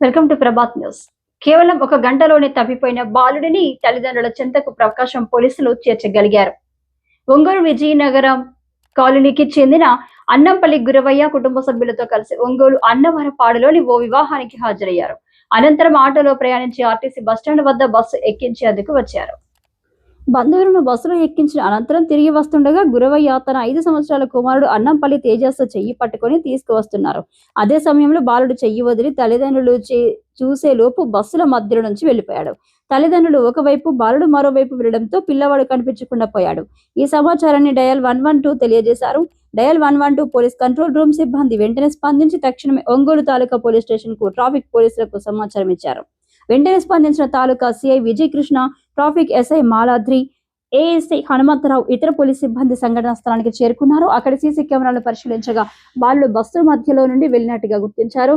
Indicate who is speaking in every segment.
Speaker 1: Welcome to Prabhat news. కేవలం ఒక గంటలోనే తప్పిపోయిన బాలుడిని తల్లిదండ్రుల చెంతకు ప్రకాశం పోలీసులు చేర్చగలిగారు. ఒంగోలు విజయనగరం కాలనీకి చెందిన అన్నంపల్లి గురవయ్య కుటుంబ సభ్యులతో కలిసి ఒంగోలు అన్నవరపాడులోని ఓ వివాహానికి హాజరయ్యారు. అనంతరం ఆటోలో ప్రయాణించి ఆర్టీసీ బస్టాండ్ వద్ద బస్సు ఎక్కించేందుకు వచ్చారు. బంధువులను బస్సులో ఎక్కించిన అనంతరం తిరిగి వస్తుండగా గురవయ్య తన ఐదు సంవత్సరాల కుమారుడు అన్నంపల్లి తేజస్సు చెయ్యి పట్టుకొని తీసుకువస్తున్నారు. అదే సమయంలో బాలుడు చెయ్యి వదిలి తల్లిదండ్రులు చే- చూసే లోపు బస్సుల మధ్యలో నుంచి వెళ్ళిపోయాడు తల్లిదండ్రులు ఒకవైపు బాలుడు మరోవైపు వెళ్ళడంతో పిల్లవాడు కనిపించకుండా పోయాడు. ఈ సమాచారాన్ని డయల్ వన్ వన్ టూ తెలియజేశారు. Dial one one two police control room సిబ్బంది వెంటనే స్పందించి తక్షణమే ఒంగోలు తాలూకా పోలీస్ స్టేషన్కు ట్రాఫిక్ పోలీసులకు సమాచారం ఇచ్చారు. వెంటనే స్పందించిన taluka CI Vijay Krishna traffic SI Maladri ASI Hanumantharao ఇతర పోలీస్ సిబ్బంది సంఘటనా స్థలానికి చేరుకున్నారు. అక్కడ సీసీ కెమెరాలను పరిశీలించగా వాళ్ళు బస్సుల మధ్యలో నుండి వెళ్ళినట్టుగా గుర్తించారు.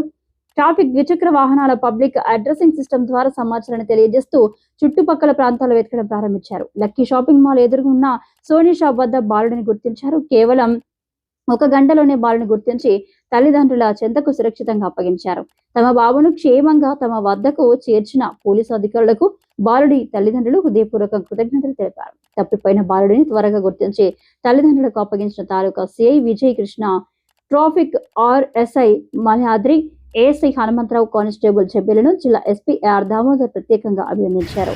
Speaker 1: ట్రాఫిక్ ద్విచక్ర వాహనాల పబ్లిక్ అడ్రసింగ్ సిస్టమ్ ద్వారా సమాచారాన్ని తెలియజేస్తూ చుట్టుపక్కల ప్రాంతాలు వెతకడం ప్రారంభించారు. లక్కీ షాపింగ్ మాల్ ఎదురుగున్న సోనీ షాప్ వద్ద బాలుడిని గుర్తించారు. కేవలం ఒక గంటలోనే బాలుని గుర్తించి తల్లిదండ్రుల చెంతకు సురక్షితంగా అప్పగించారు. తమ బాబును క్షేమంగా తమ వద్దకు చేర్చిన పోలీసు అధికారులకు బాలుడి తల్లిదండ్రులు హృదయపూర్వక కృతజ్ఞతలు తెలిపారు. తప్పిపోయిన బాలుడిని త్వరగా గుర్తించి తల్లిదండ్రులకు అప్పగించిన taluka CI Vijay Krishna traffic RSI Malyadri ASI Hanumantharao constable చెబ్బెలను జిల్లా ఎస్పీ ఆర్ దామోదర్ ప్రత్యేకంగా అభినందించారు.